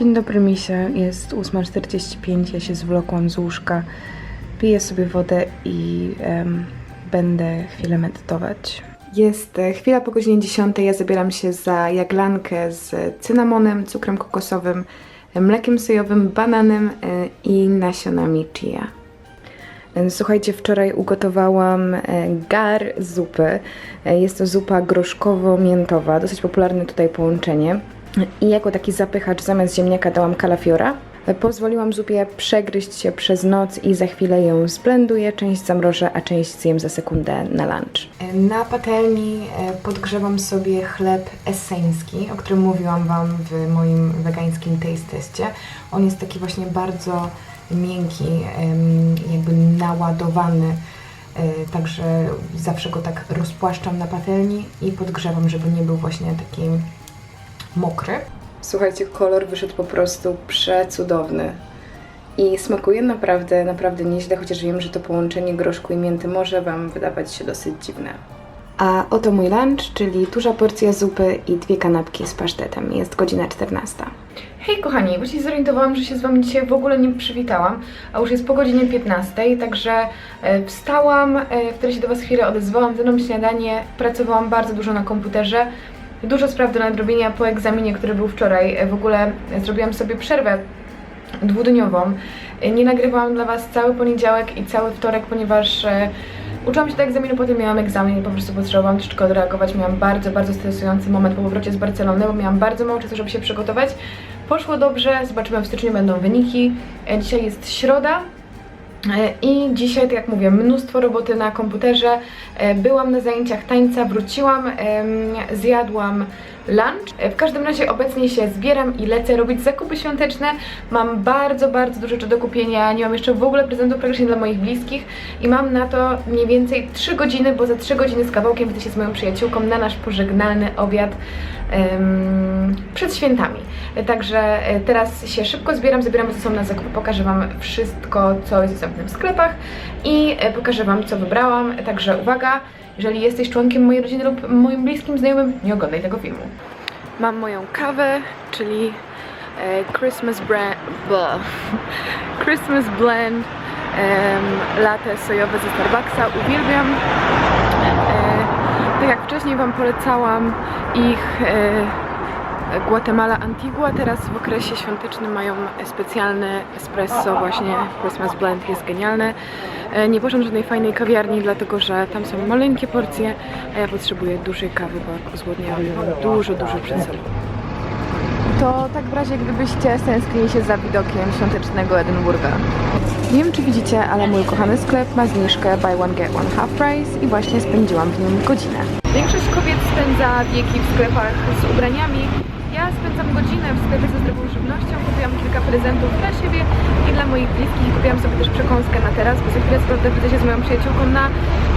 Dzień dobry, Misia. Jest 8.45, ja się zwlokłam z łóżka. Piję sobie wodę i em, będę chwilę medytować. Jest e, chwila po godzinie 10. Ja zabieram się za jaglankę z cynamonem, cukrem kokosowym, mlekiem sojowym, bananem e, i nasionami chia. E, Słuchajcie, wczoraj ugotowałam gar zupy. Jest to zupa groszkowo-miętowa, dosyć popularne tutaj połączenie. I jako taki zapychacz zamiast ziemniaka dałam kalafiora. Pozwoliłam zupie przegryźć się przez noc i za chwilę ją zblenduję, część zamrożę, a część zjem za sekundę na lunch. Na patelni e, podgrzewam sobie chleb esseński, o którym mówiłam Wam w moim wegańskim taste. On jest taki właśnie bardzo miękki, jakby naładowany, e, także zawsze go tak rozpłaszczam na patelni i podgrzewam, żeby nie był właśnie taki mokry. Słuchajcie, kolor wyszedł po prostu przecudowny. I smakuje naprawdę, naprawdę nieźle, chociaż wiem, że to połączenie groszku i mięty może Wam wydawać się dosyć dziwne. A oto mój lunch, czyli duża porcja zupy i dwie kanapki z pasztetem. Jest godzina 14. Hej kochani, bo się zorientowałam, że się z Wami dzisiaj w ogóle nie przywitałam, a już jest po godzinie 15, także e, wstałam, e, wtedy się do Was chwilę odezwałam, zjadłam śniadanie, pracowałam bardzo dużo na komputerze, dużo spraw do nadrobienia po egzaminie, który był wczoraj. W ogóle zrobiłam sobie przerwę dwudniową. Nie nagrywałam dla Was cały poniedziałek i cały wtorek, ponieważ e, uczyłam się do egzaminu, potem miałam egzamin i po prostu potrzebowałam troszeczkę odreagować. Miałam bardzo, bardzo stresujący moment po powrocie z Barcelony, bo miałam bardzo mało czasu, żeby się przygotować. Poszło dobrze, zobaczymy w styczniu będą wyniki. E, Dzisiaj jest środa, I dzisiaj, tak jak mówię, mnóstwo roboty na komputerze. E, Byłam na zajęciach tańca, wróciłam, zjadłam lunch. E, W każdym razie obecnie się zbieram i lecę robić zakupy świąteczne. Mam bardzo, bardzo dużo rzeczy do kupienia. Nie mam jeszcze w ogóle prezentów praktycznie dla moich bliskich i mam na to mniej więcej 3 godziny, bo za 3 godziny z kawałkiem widzę się z moją przyjaciółką na nasz pożegnalny obiad przed świętami. Także e, teraz się szybko zbieram, zabieramy ze sobą na zakupy, pokażę Wam wszystko, co jest dostępne w sklepach i e, pokażę Wam, co wybrałam. Także uwaga, jeżeli jesteś członkiem mojej rodziny lub moim bliskim znajomym, nie oglądaj tego filmu. Mam moją kawę, czyli e, Christmas brand, Christmas blend em, latte sojowe ze Starbucksa. Uwielbiam. Tak jak wcześniej Wam polecałam ich e, Guatemala Antigua, teraz w okresie świątecznym mają specjalne espresso, właśnie Christmas Blend jest genialne. E, Nie poszłam żadnej fajnej kawiarni, dlatego że tam są maleńkie porcje, a ja potrzebuję dużej kawy, bo mam dużo, dużo przed sobą. To tak w razie gdybyście stęsknili się za widokiem świątecznego Edynburga. Nie wiem czy widzicie, ale mój kochany sklep ma zniżkę buy one get one half price i właśnie spędziłam w nim godzinę. Większość kobiet spędza wieki w sklepach z ubraniami. Ja spędzam godzinę w sklepie ze zdrową żywnością, kupiłam kilka prezentów dla siebie i dla moich bliskich. Kupiłam sobie też przekąskę na teraz, bo za chwilę sprawdzę widzę się z moją przyjaciółką na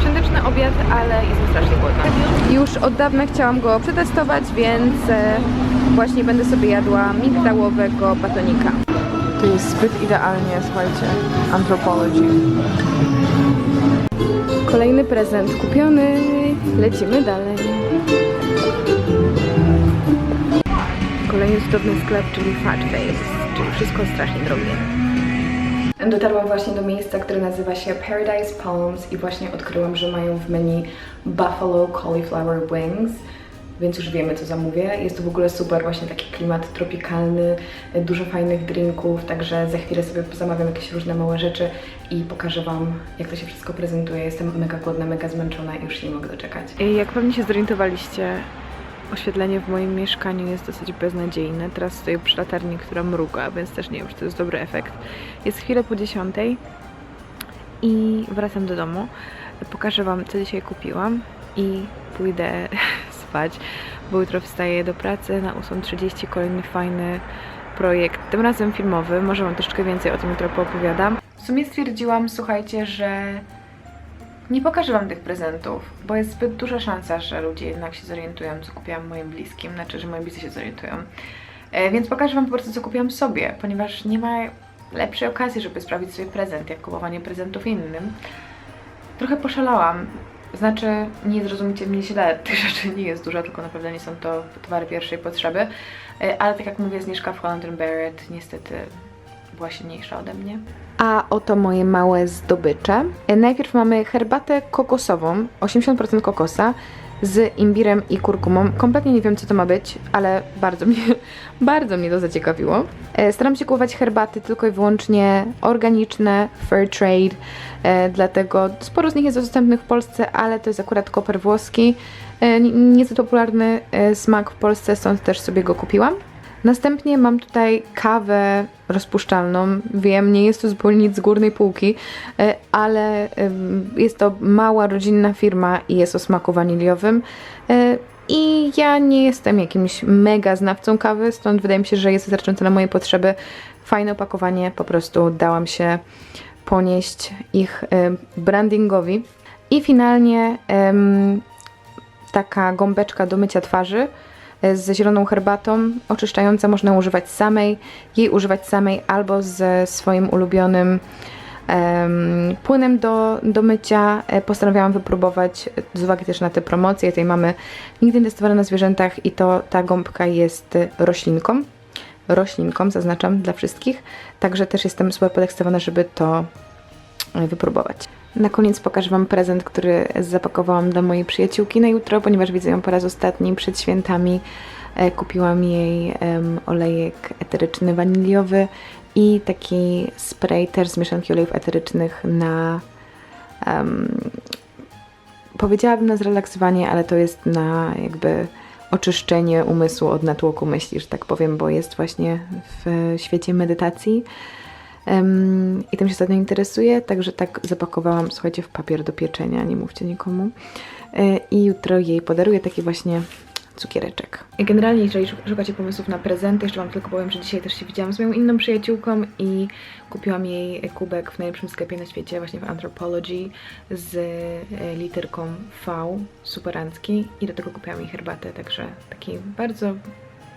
świąteczny obiad, ale jestem strasznie głodna. Już od dawna chciałam go przetestować, więc e, właśnie będę sobie jadła migdałowego batonika. Zbyt idealnie, słuchajcie, anthropology. Kolejny prezent kupiony, lecimy dalej. Kolejny cudowny sklep, czyli Fat Face, czyli wszystko strasznie drogie. Dotarłam właśnie do miejsca, które nazywa się Paradise Palms i właśnie odkryłam, że mają w menu Buffalo Cauliflower Wings, więc już wiemy co zamówię. Jest to w ogóle super, właśnie taki klimat tropikalny, dużo fajnych drinków, także za chwilę sobie zamawiam jakieś różne małe rzeczy i pokażę Wam, jak to się wszystko prezentuje. Jestem mega głodna, mega zmęczona i już nie mogę doczekać. Jak pewnie się zorientowaliście, oświetlenie w moim mieszkaniu jest dosyć beznadziejne. Teraz stoję przy latarni, która mruga, więc też nie wiem, czy to jest dobry efekt. Jest chwilę po dziesiątej i wracam do domu. Pokażę Wam, co dzisiaj kupiłam i pójdę spać, bo jutro wstaję do pracy na 8.30. Kolejny fajny projekt, tym razem filmowy. Może Wam troszeczkę więcej o tym jutro poopowiadam. W sumie stwierdziłam, słuchajcie, że nie pokażę Wam tych prezentów, bo jest zbyt duża szansa, że ludzie jednak się zorientują, co kupiłam moim bliskim, znaczy, że moi bliscy się zorientują. E, więc pokażę Wam po prostu, co kupiłam sobie, ponieważ nie ma lepszej okazji, żeby sprawić sobie prezent, jak kupowanie prezentów innym. Trochę poszalałam Znaczy, nie zrozumcie mnie źle, tych rzeczy nie jest dużo, tylko naprawdę nie są to towary pierwszej potrzeby. E, Ale tak jak mówię, zniżka w Holland Barrett niestety była silniejsza ode mnie. A oto moje małe zdobycze. E, Najpierw mamy herbatę kokosową, 80% kokosa, z imbirem i kurkumą. Kompletnie nie wiem, co to ma być, ale bardzo mnie, bardzo mnie to zaciekawiło. E, Staram się kupować herbaty tylko i wyłącznie organiczne, fair trade, e, dlatego sporo z nich jest dostępnych w Polsce, ale to jest akurat koper włoski. E, nie- Niezbyt popularny smak w Polsce, stąd też sobie go kupiłam. Następnie mam tutaj kawę rozpuszczalną. Wiem, nie jest to zupełnie nic z górnej półki, e, ale jest to mała rodzinna firma i jest o smaku waniliowym. E, I ja nie jestem jakimś mega znawcą kawy, stąd wydaje mi się, że jest wystarczające na moje potrzeby. Fajne opakowanie, po prostu dałam się ponieść ich e, brandingowi. I finalnie taka gąbeczka do mycia twarzy e, z zieloną herbatą, oczyszczająca, można używać samej, jej używać samej albo ze swoim ulubionym em, płynem do, do mycia. E, Postanowiłam wypróbować e, z uwagi też na te promocje tej mamy nigdy nie testowane na zwierzętach i to ta gąbka jest roślinką. Roślinką, zaznaczam dla wszystkich. Także też jestem super podekscytowana, żeby to e, wypróbować. Na koniec pokażę Wam prezent, który zapakowałam dla mojej przyjaciółki na jutro, ponieważ widzę ją po raz ostatni przed świętami. E, Kupiłam jej olejek eteryczny waniliowy i taki spray też z mieszanki olejów eterycznych na em, powiedziałabym na zrelaksowanie, ale to jest na jakby oczyszczenie umysłu od natłoku myśli, że tak powiem, bo jest właśnie w świecie medytacji. Em, I tym się ostatnio interesuję, także tak zapakowałam, słuchajcie, w papier do pieczenia, nie mówcie nikomu. E, I jutro jej podaruję taki właśnie cukiereczek. Generalnie, jeżeli szuk- szukacie pomysłów na prezenty, jeszcze Wam tylko powiem, że dzisiaj też się widziałam z moją inną przyjaciółką i kupiłam jej kubek w najlepszym sklepie na świecie, właśnie w Anthropology z e, literką V, superancki i do tego kupiłam jej herbatę, także taki bardzo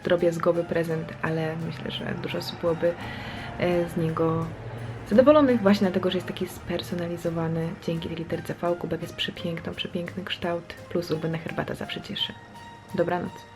drobiazgowy prezent, ale myślę, że dużo osób byłoby z niego zadowolonych właśnie dlatego, że jest taki spersonalizowany dzięki tej literce V. Kubek jest przepiękną, przepiękny kształt, plus ulubna herbata zawsze cieszy. Dobranoc.